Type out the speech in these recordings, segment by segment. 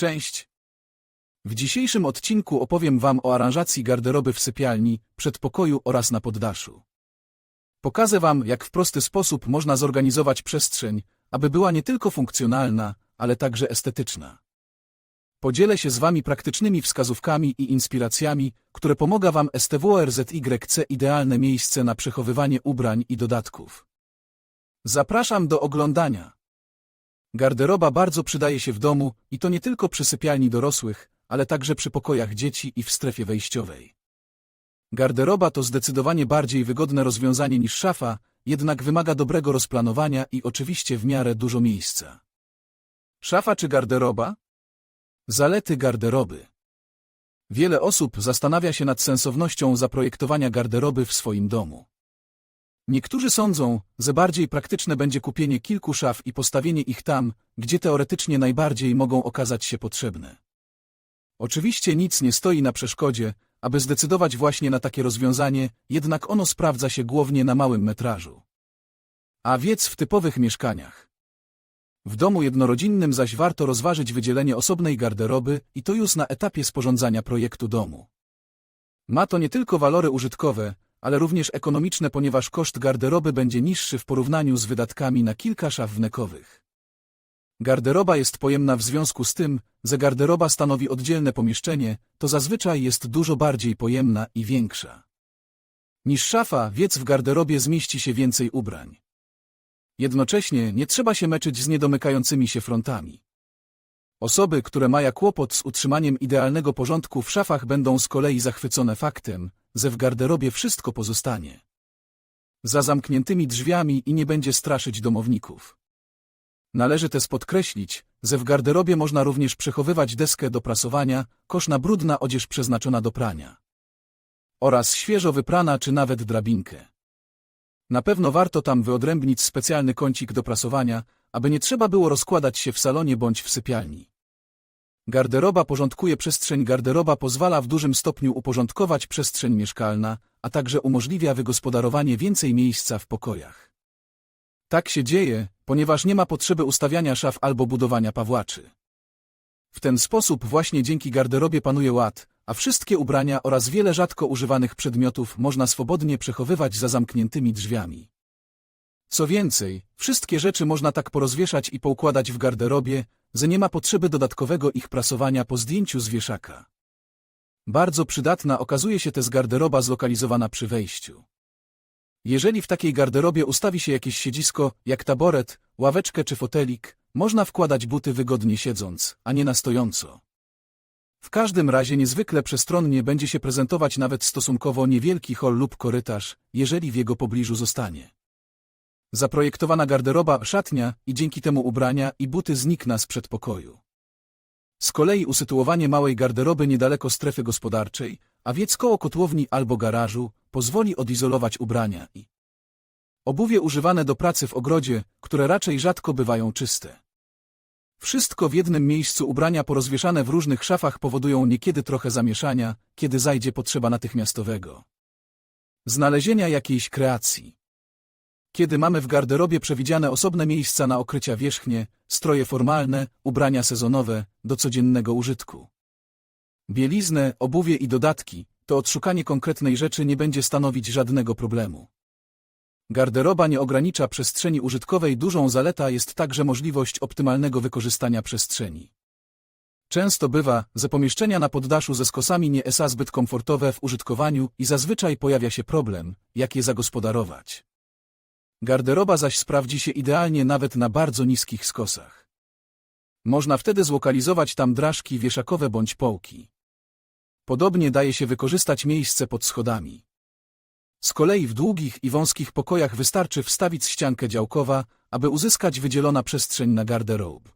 Cześć! W dzisiejszym odcinku opowiem Wam o aranżacji garderoby w sypialni, przedpokoju oraz na poddaszu. Pokażę Wam, jak w prosty sposób można zorganizować przestrzeń, aby była nie tylko funkcjonalna, ale także estetyczna. Podzielę się z Wami praktycznymi wskazówkami i inspiracjami, które pomaga Wam STWRZYC idealne miejsce na przechowywanie ubrań i dodatków. Zapraszam do oglądania. Garderoba bardzo przydaje się w domu i to nie tylko przy sypialni dorosłych, ale także przy pokojach dzieci i w strefie wejściowej. Garderoba to zdecydowanie bardziej wygodne rozwiązanie niż szafa, jednak wymaga dobrego rozplanowania i oczywiście w miarę dużo miejsca. Szafa czy garderoba? Zalety garderoby. Wiele osób zastanawia się nad sensownością zaprojektowania garderoby w swoim domu. Niektórzy sądzą, że bardziej praktyczne będzie kupienie kilku szaf i postawienie ich tam, gdzie teoretycznie najbardziej mogą okazać się potrzebne. Oczywiście nic nie stoi na przeszkodzie, aby zdecydować właśnie na takie rozwiązanie, jednak ono sprawdza się głównie na małym metrażu. A wiec w typowych mieszkaniach. W domu jednorodzinnym zaś warto rozważyć wydzielenie osobnej garderoby i to już na etapie sporządzania projektu domu. Ma to nie tylko walory użytkowe, ale również ekonomiczne, ponieważ koszt garderoby będzie niższy w porównaniu z wydatkami na kilka szaf wnekowych. Garderoba jest pojemna w związku z tym, że garderoba stanowi oddzielne pomieszczenie, to zazwyczaj jest dużo bardziej pojemna i większa. Niż szafa, więc w garderobie zmieści się więcej ubrań. Jednocześnie nie trzeba się meczyć z niedomykającymi się frontami. Osoby, które mają kłopot z utrzymaniem idealnego porządku w szafach będą z kolei zachwycone faktem, że w garderobie wszystko pozostanie. Za zamkniętymi drzwiami i nie będzie straszyć domowników. Należy też podkreślić, że w garderobie można również przechowywać deskę do prasowania, kosz na brudna odzież przeznaczona do prania. Oraz świeżo wyprana czy nawet drabinkę. Na pewno warto tam wyodrębnić specjalny kącik do prasowania, aby nie trzeba było rozkładać się w salonie bądź w sypialni. Garderoba porządkuje przestrzeń Garderoba pozwala w dużym stopniu uporządkować przestrzeń mieszkalna, a także umożliwia wygospodarowanie więcej miejsca w pokojach. Tak się dzieje, ponieważ nie ma potrzeby ustawiania szaf albo budowania pawłaczy. W ten sposób właśnie dzięki garderobie panuje ład, a wszystkie ubrania oraz wiele rzadko używanych przedmiotów można swobodnie przechowywać za zamkniętymi drzwiami. Co więcej, wszystkie rzeczy można tak porozwieszać i poukładać w garderobie, że nie ma potrzeby dodatkowego ich prasowania po zdjęciu z wieszaka. Bardzo przydatna okazuje się też garderoba zlokalizowana przy wejściu. Jeżeli w takiej garderobie ustawi się jakieś siedzisko, jak taboret, ławeczkę czy fotelik, można wkładać buty wygodnie siedząc, a nie na stojąco. W każdym razie niezwykle przestronnie będzie się prezentować nawet stosunkowo niewielki hol lub korytarz, jeżeli w jego pobliżu zostanie. Zaprojektowana garderoba, szatnia i dzięki temu ubrania i buty znikna z przedpokoju. Z kolei usytuowanie małej garderoby niedaleko strefy gospodarczej, a więc koło kotłowni albo garażu, pozwoli odizolować ubrania i obuwie używane do pracy w ogrodzie, które raczej rzadko bywają czyste. Wszystko w jednym miejscu ubrania porozwieszane w różnych szafach powodują niekiedy trochę zamieszania, kiedy zajdzie potrzeba natychmiastowego znalezienia jakiejś kreacji. Kiedy mamy w garderobie przewidziane osobne miejsca na okrycia wierzchnie, stroje formalne, ubrania sezonowe, do codziennego użytku. Bieliznę, obuwie i dodatki, to odszukanie konkretnej rzeczy nie będzie stanowić żadnego problemu. Garderoba nie ogranicza przestrzeni użytkowej, dużą zaleta jest także możliwość optymalnego wykorzystania przestrzeni. Często bywa, że pomieszczenia na poddaszu ze skosami nie są zbyt komfortowe w użytkowaniu i zazwyczaj pojawia się problem, jak je zagospodarować. Garderoba zaś sprawdzi się idealnie nawet na bardzo niskich skosach. Można wtedy zlokalizować tam drażki wieszakowe bądź połki. Podobnie daje się wykorzystać miejsce pod schodami. Z kolei w długich i wąskich pokojach wystarczy wstawić ściankę działkowa, aby uzyskać wydzielona przestrzeń na garderob.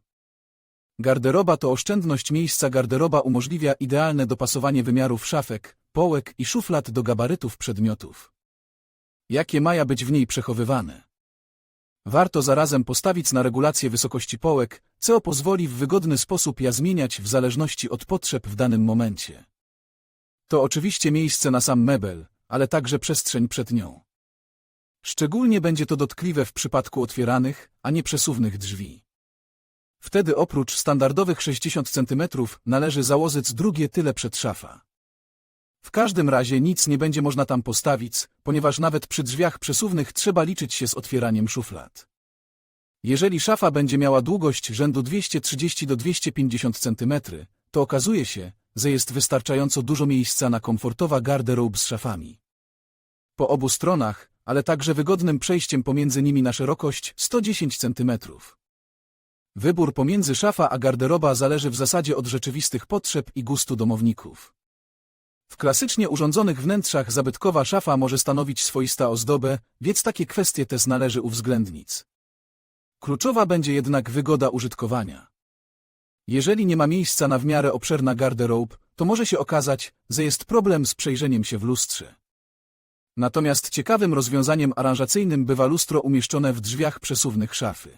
Garderoba to oszczędność miejsca garderoba umożliwia idealne dopasowanie wymiarów szafek, połek i szuflad do gabarytów przedmiotów. Jakie maja być w niej przechowywane? Warto zarazem postawić na regulację wysokości połek, co pozwoli w wygodny sposób je zmieniać w zależności od potrzeb w danym momencie. To oczywiście miejsce na sam mebel, ale także przestrzeń przed nią. Szczególnie będzie to dotkliwe w przypadku otwieranych, a nie przesuwnych drzwi. Wtedy oprócz standardowych 60 cm należy założyć drugie tyle przed szafa. W każdym razie nic nie będzie można tam postawić, ponieważ nawet przy drzwiach przesuwnych trzeba liczyć się z otwieraniem szuflad. Jeżeli szafa będzie miała długość rzędu 230 do 250 cm, to okazuje się, że jest wystarczająco dużo miejsca na komfortowa garderobe z szafami. Po obu stronach, ale także wygodnym przejściem pomiędzy nimi na szerokość 110 cm. Wybór pomiędzy szafa a garderoba zależy w zasadzie od rzeczywistych potrzeb i gustu domowników. W klasycznie urządzonych wnętrzach zabytkowa szafa może stanowić swoista ozdobę, więc takie kwestie też należy uwzględnić. Kluczowa będzie jednak wygoda użytkowania. Jeżeli nie ma miejsca na w miarę obszerna garderobe, to może się okazać, że jest problem z przejrzeniem się w lustrze. Natomiast ciekawym rozwiązaniem aranżacyjnym bywa lustro umieszczone w drzwiach przesuwnych szafy.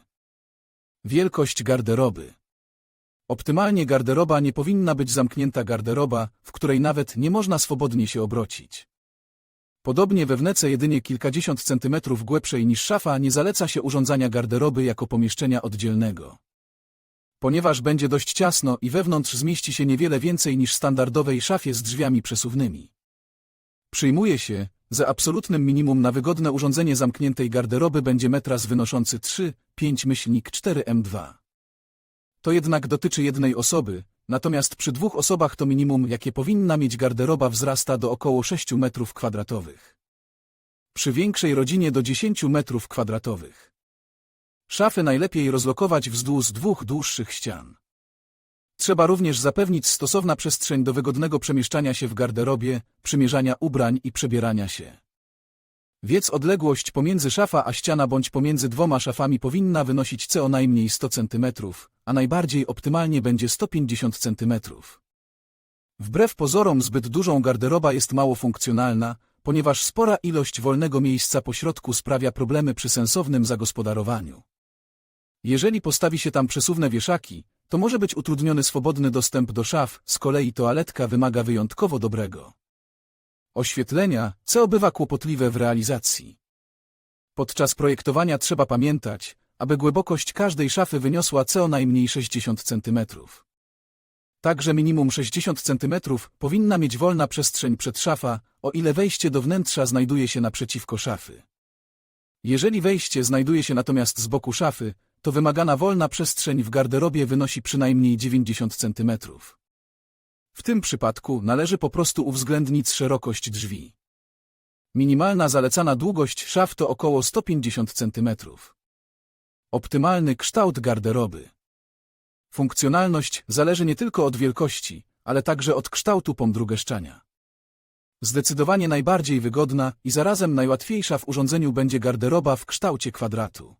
Wielkość garderoby Optymalnie garderoba nie powinna być zamknięta garderoba, w której nawet nie można swobodnie się obrocić. Podobnie we wnece jedynie kilkadziesiąt centymetrów głębszej niż szafa nie zaleca się urządzania garderoby jako pomieszczenia oddzielnego. Ponieważ będzie dość ciasno i wewnątrz zmieści się niewiele więcej niż standardowej szafie z drzwiami przesuwnymi. Przyjmuje się, że absolutnym minimum na wygodne urządzenie zamkniętej garderoby będzie metras wynoszący 3, 5 myślnik 4 M2. To jednak dotyczy jednej osoby, natomiast przy dwóch osobach to minimum, jakie powinna mieć garderoba wzrasta do około 6 metrów kwadratowych. Przy większej rodzinie do 10 metrów kwadratowych. Szafy najlepiej rozlokować wzdłuż dwóch dłuższych ścian. Trzeba również zapewnić stosowna przestrzeń do wygodnego przemieszczania się w garderobie, przymierzania ubrań i przebierania się. Więc odległość pomiędzy szafa a ściana bądź pomiędzy dwoma szafami powinna wynosić co najmniej 100 cm, a najbardziej optymalnie będzie 150 cm. Wbrew pozorom zbyt dużą garderoba jest mało funkcjonalna, ponieważ spora ilość wolnego miejsca po środku sprawia problemy przy sensownym zagospodarowaniu. Jeżeli postawi się tam przesuwne wieszaki, to może być utrudniony swobodny dostęp do szaf, z kolei toaletka wymaga wyjątkowo dobrego oświetlenia, co bywa kłopotliwe w realizacji. Podczas projektowania trzeba pamiętać, aby głębokość każdej szafy wyniosła co najmniej 60 cm. Także minimum 60 cm powinna mieć wolna przestrzeń przed szafa, o ile wejście do wnętrza znajduje się naprzeciwko szafy. Jeżeli wejście znajduje się natomiast z boku szafy, to wymagana wolna przestrzeń w garderobie wynosi przynajmniej 90 cm. W tym przypadku należy po prostu uwzględnić szerokość drzwi. Minimalna zalecana długość szaf to około 150 cm. Optymalny kształt garderoby. Funkcjonalność zależy nie tylko od wielkości, ale także od kształtu pomdrugeszczania. Zdecydowanie najbardziej wygodna i zarazem najłatwiejsza w urządzeniu będzie garderoba w kształcie kwadratu.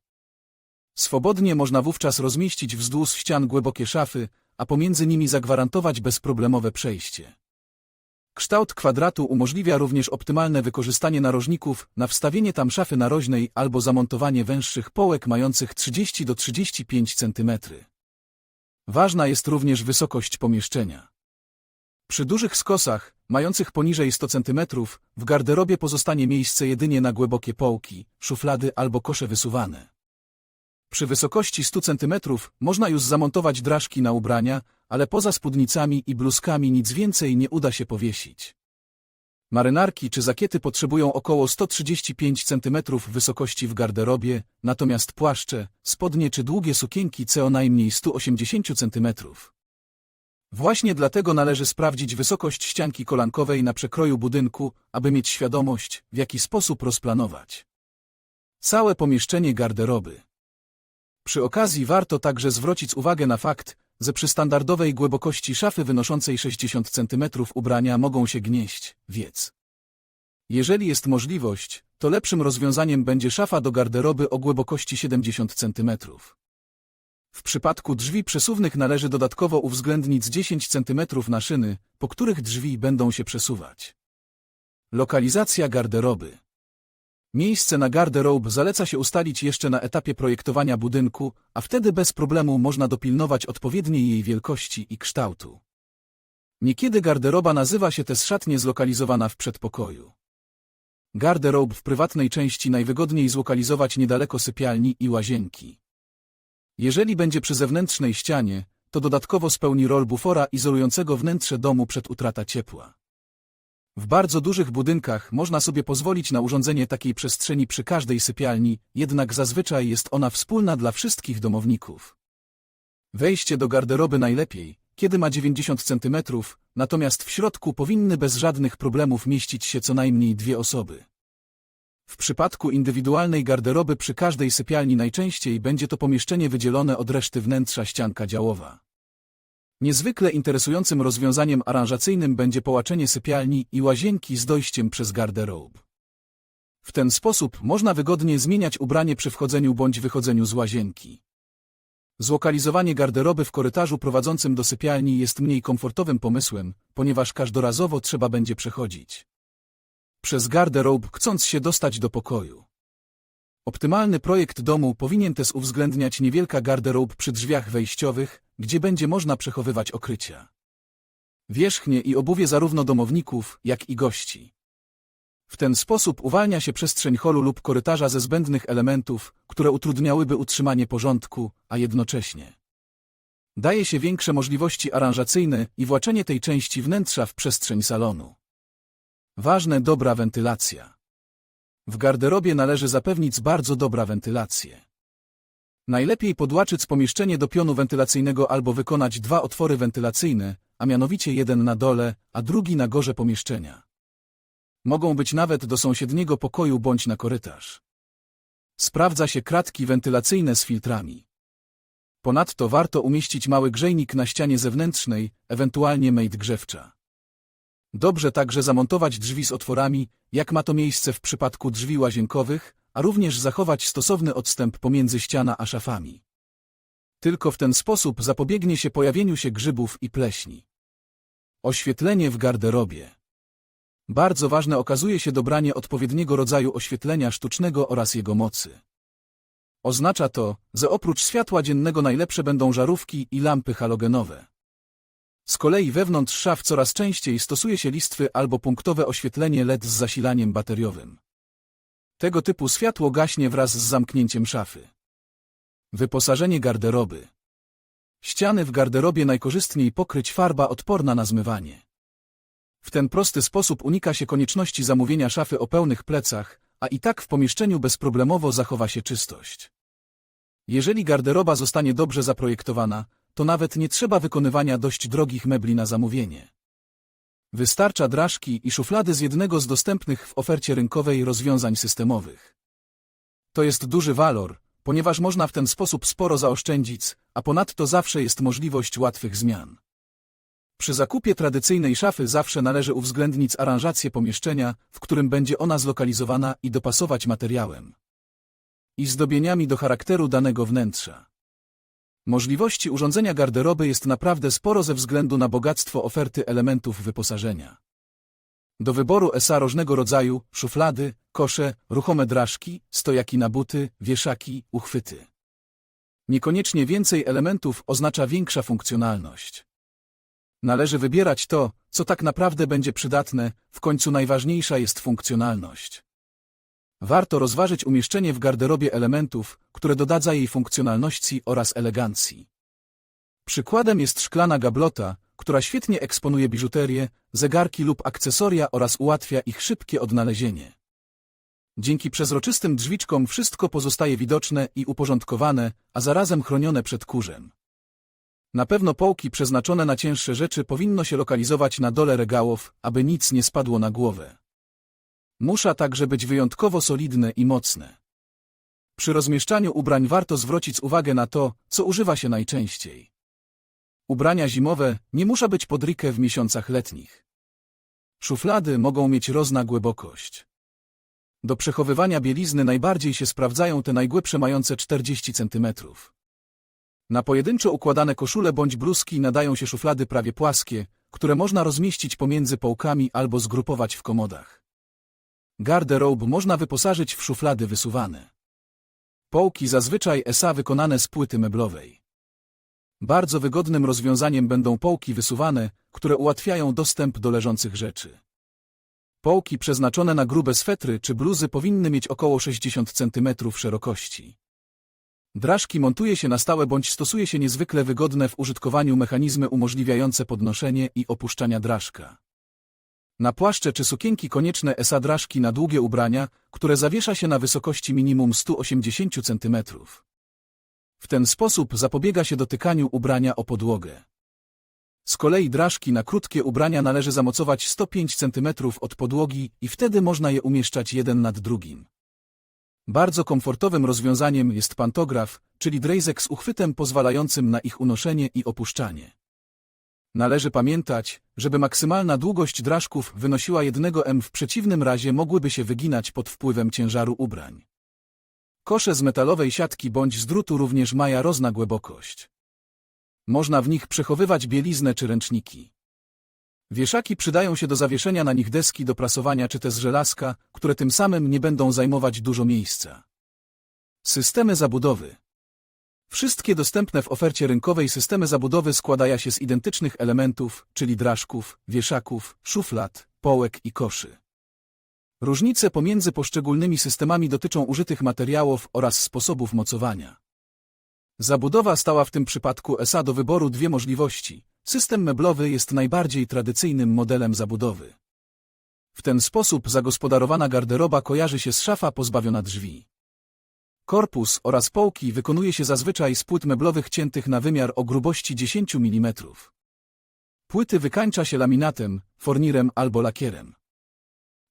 Swobodnie można wówczas rozmieścić wzdłuż ścian głębokie szafy, a pomiędzy nimi zagwarantować bezproblemowe przejście. Kształt kwadratu umożliwia również optymalne wykorzystanie narożników na wstawienie tam szafy narożnej albo zamontowanie węższych połek mających 30 do 35 cm. Ważna jest również wysokość pomieszczenia. Przy dużych skosach, mających poniżej 100 cm, w garderobie pozostanie miejsce jedynie na głębokie połki, szuflady albo kosze wysuwane. Przy wysokości 100 cm można już zamontować drażki na ubrania, ale poza spódnicami i bluzkami nic więcej nie uda się powiesić. Marynarki czy zakiety potrzebują około 135 cm wysokości w garderobie, natomiast płaszcze, spodnie czy długie sukienki co najmniej 180 cm. Właśnie dlatego należy sprawdzić wysokość ścianki kolankowej na przekroju budynku, aby mieć świadomość, w jaki sposób rozplanować. Całe pomieszczenie garderoby. Przy okazji warto także zwrócić uwagę na fakt, że przy standardowej głębokości szafy wynoszącej 60 cm ubrania mogą się gnieść, wiec. Jeżeli jest możliwość, to lepszym rozwiązaniem będzie szafa do garderoby o głębokości 70 cm. W przypadku drzwi przesuwnych należy dodatkowo uwzględnić 10 cm na szyny, po których drzwi będą się przesuwać. Lokalizacja garderoby Miejsce na garderobe zaleca się ustalić jeszcze na etapie projektowania budynku, a wtedy bez problemu można dopilnować odpowiedniej jej wielkości i kształtu. Niekiedy garderoba nazywa się też szatnie zlokalizowana w przedpokoju. Garderobe w prywatnej części najwygodniej zlokalizować niedaleko sypialni i łazienki. Jeżeli będzie przy zewnętrznej ścianie, to dodatkowo spełni rol bufora izolującego wnętrze domu przed utrata ciepła. W bardzo dużych budynkach można sobie pozwolić na urządzenie takiej przestrzeni przy każdej sypialni, jednak zazwyczaj jest ona wspólna dla wszystkich domowników. Wejście do garderoby najlepiej, kiedy ma 90 cm, natomiast w środku powinny bez żadnych problemów mieścić się co najmniej dwie osoby. W przypadku indywidualnej garderoby przy każdej sypialni najczęściej będzie to pomieszczenie wydzielone od reszty wnętrza ścianka działowa. Niezwykle interesującym rozwiązaniem aranżacyjnym będzie połaczenie sypialni i łazienki z dojściem przez garderob. W ten sposób można wygodnie zmieniać ubranie przy wchodzeniu bądź wychodzeniu z łazienki. Zlokalizowanie garderoby w korytarzu prowadzącym do sypialni jest mniej komfortowym pomysłem, ponieważ każdorazowo trzeba będzie przechodzić przez garderob, chcąc się dostać do pokoju. Optymalny projekt domu powinien też uwzględniać niewielka garderob przy drzwiach wejściowych, gdzie będzie można przechowywać okrycia. Wierzchnie i obuwie zarówno domowników, jak i gości. W ten sposób uwalnia się przestrzeń holu lub korytarza ze zbędnych elementów, które utrudniałyby utrzymanie porządku, a jednocześnie daje się większe możliwości aranżacyjne i właczenie tej części wnętrza w przestrzeń salonu. Ważne dobra wentylacja. W garderobie należy zapewnić bardzo dobra wentylację. Najlepiej podłaczyć pomieszczenie do pionu wentylacyjnego albo wykonać dwa otwory wentylacyjne, a mianowicie jeden na dole, a drugi na górze pomieszczenia. Mogą być nawet do sąsiedniego pokoju bądź na korytarz. Sprawdza się kratki wentylacyjne z filtrami. Ponadto warto umieścić mały grzejnik na ścianie zewnętrznej, ewentualnie mejt grzewcza. Dobrze także zamontować drzwi z otworami, jak ma to miejsce w przypadku drzwi łazienkowych, a również zachować stosowny odstęp pomiędzy ściana a szafami. Tylko w ten sposób zapobiegnie się pojawieniu się grzybów i pleśni. Oświetlenie w garderobie. Bardzo ważne okazuje się dobranie odpowiedniego rodzaju oświetlenia sztucznego oraz jego mocy. Oznacza to, że oprócz światła dziennego najlepsze będą żarówki i lampy halogenowe. Z kolei wewnątrz szaf coraz częściej stosuje się listwy albo punktowe oświetlenie LED z zasilaniem bateriowym. Tego typu światło gaśnie wraz z zamknięciem szafy. Wyposażenie garderoby. Ściany w garderobie najkorzystniej pokryć farba odporna na zmywanie. W ten prosty sposób unika się konieczności zamówienia szafy o pełnych plecach, a i tak w pomieszczeniu bezproblemowo zachowa się czystość. Jeżeli garderoba zostanie dobrze zaprojektowana, to nawet nie trzeba wykonywania dość drogich mebli na zamówienie. Wystarcza drażki i szuflady z jednego z dostępnych w ofercie rynkowej rozwiązań systemowych. To jest duży walor, ponieważ można w ten sposób sporo zaoszczędzić, a ponadto zawsze jest możliwość łatwych zmian. Przy zakupie tradycyjnej szafy zawsze należy uwzględnić aranżację pomieszczenia, w którym będzie ona zlokalizowana i dopasować materiałem i zdobieniami do charakteru danego wnętrza. Możliwości urządzenia garderoby jest naprawdę sporo ze względu na bogactwo oferty elementów wyposażenia. Do wyboru ESA różnego rodzaju, szuflady, kosze, ruchome drażki, stojaki na buty, wieszaki, uchwyty. Niekoniecznie więcej elementów oznacza większa funkcjonalność. Należy wybierać to, co tak naprawdę będzie przydatne, w końcu najważniejsza jest funkcjonalność. Warto rozważyć umieszczenie w garderobie elementów, które dodadza jej funkcjonalności oraz elegancji. Przykładem jest szklana gablota, która świetnie eksponuje biżuterię, zegarki lub akcesoria oraz ułatwia ich szybkie odnalezienie. Dzięki przezroczystym drzwiczkom wszystko pozostaje widoczne i uporządkowane, a zarazem chronione przed kurzem. Na pewno połki przeznaczone na cięższe rzeczy powinno się lokalizować na dole regałów, aby nic nie spadło na głowę. Musza także być wyjątkowo solidne i mocne. Przy rozmieszczaniu ubrań warto zwrócić uwagę na to, co używa się najczęściej. Ubrania zimowe nie muszą być podryke w miesiącach letnich. Szuflady mogą mieć rozna głębokość. Do przechowywania bielizny najbardziej się sprawdzają te najgłębsze mające 40 cm. Na pojedynczo układane koszule bądź bluzki nadają się szuflady prawie płaskie, które można rozmieścić pomiędzy połkami albo zgrupować w komodach. Garderobe można wyposażyć w szuflady wysuwane. Połki zazwyczaj ESA wykonane z płyty meblowej. Bardzo wygodnym rozwiązaniem będą połki wysuwane, które ułatwiają dostęp do leżących rzeczy. Połki przeznaczone na grube swetry czy bluzy powinny mieć około 60 cm szerokości. Drażki montuje się na stałe bądź stosuje się niezwykle wygodne w użytkowaniu mechanizmy umożliwiające podnoszenie i opuszczania drażka. Na płaszcze czy sukienki konieczne ESA drażki na długie ubrania, które zawiesza się na wysokości minimum 180 cm. W ten sposób zapobiega się dotykaniu ubrania o podłogę. Z kolei drażki na krótkie ubrania należy zamocować 105 cm od podłogi i wtedy można je umieszczać jeden nad drugim. Bardzo komfortowym rozwiązaniem jest pantograf, czyli drejzek z uchwytem pozwalającym na ich unoszenie i opuszczanie. Należy pamiętać, żeby maksymalna długość drażków wynosiła 1 m, w przeciwnym razie mogłyby się wyginać pod wpływem ciężaru ubrań. Kosze z metalowej siatki bądź z drutu również mają rozna głębokość. Można w nich przechowywać bieliznę czy ręczniki. Wieszaki przydają się do zawieszenia na nich deski do prasowania czy te z żelazka, które tym samym nie będą zajmować dużo miejsca. Systemy zabudowy Wszystkie dostępne w ofercie rynkowej systemy zabudowy składają się z identycznych elementów, czyli drażków, wieszaków, szuflad, połek i koszy. Różnice pomiędzy poszczególnymi systemami dotyczą użytych materiałów oraz sposobów mocowania. Zabudowa stała w tym przypadku ESA do wyboru dwie możliwości. System meblowy jest najbardziej tradycyjnym modelem zabudowy. W ten sposób zagospodarowana garderoba kojarzy się z szafa pozbawiona drzwi. Korpus oraz połki wykonuje się zazwyczaj z płyt meblowych ciętych na wymiar o grubości 10 mm. Płyty wykańcza się laminatem, fornirem albo lakierem.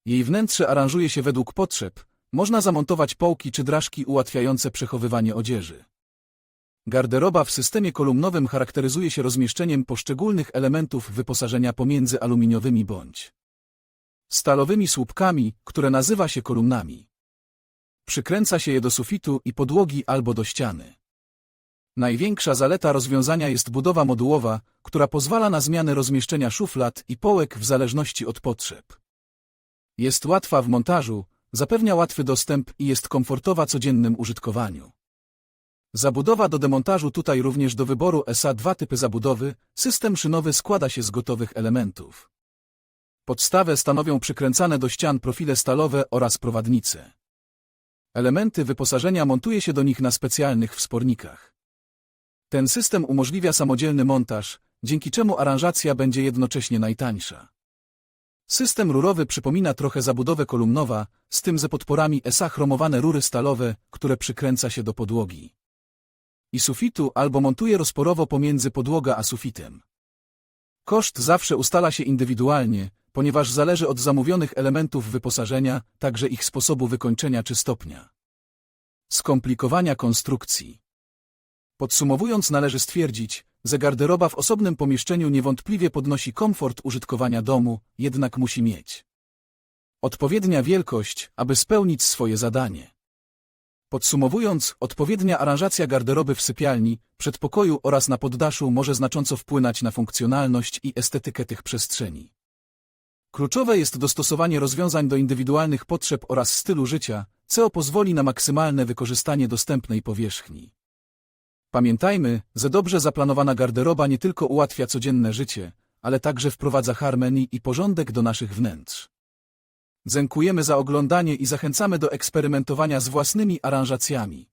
Jej wnętrze aranżuje się według potrzeb, można zamontować połki czy drażki ułatwiające przechowywanie odzieży. Garderoba w systemie kolumnowym charakteryzuje się rozmieszczeniem poszczególnych elementów wyposażenia pomiędzy aluminiowymi bądź stalowymi słupkami, które nazywa się kolumnami. Przykręca się je do sufitu i podłogi albo do ściany. Największa zaleta rozwiązania jest budowa modułowa, która pozwala na zmianę rozmieszczenia szuflad i połek w zależności od potrzeb. Jest łatwa w montażu, zapewnia łatwy dostęp i jest komfortowa codziennym użytkowaniu. Zabudowa do demontażu tutaj również do wyboru SA dwa typy zabudowy, system szynowy składa się z gotowych elementów. Podstawę stanowią przykręcane do ścian profile stalowe oraz prowadnice. Elementy wyposażenia montuje się do nich na specjalnych wspornikach. Ten system umożliwia samodzielny montaż, dzięki czemu aranżacja będzie jednocześnie najtańsza. System rurowy przypomina trochę zabudowę kolumnowa, z tym ze podporami SA chromowane rury stalowe, które przykręca się do podłogi i sufitu albo montuje rozporowo pomiędzy podłoga a sufitem. Koszt zawsze ustala się indywidualnie, ponieważ zależy od zamówionych elementów wyposażenia, także ich sposobu wykończenia czy stopnia. Skomplikowania konstrukcji. Podsumowując należy stwierdzić, że garderoba w osobnym pomieszczeniu niewątpliwie podnosi komfort użytkowania domu, jednak musi mieć odpowiednia wielkość, aby spełnić swoje zadanie. Podsumowując, odpowiednia aranżacja garderoby w sypialni, przedpokoju oraz na poddaszu może znacząco wpłynąć na funkcjonalność i estetykę tych przestrzeni. Kluczowe jest dostosowanie rozwiązań do indywidualnych potrzeb oraz stylu życia, co pozwoli na maksymalne wykorzystanie dostępnej powierzchni. Pamiętajmy, że dobrze zaplanowana garderoba nie tylko ułatwia codzienne życie, ale także wprowadza harmonii i porządek do naszych wnętrz. Dziękujemy za oglądanie i zachęcamy do eksperymentowania z własnymi aranżacjami.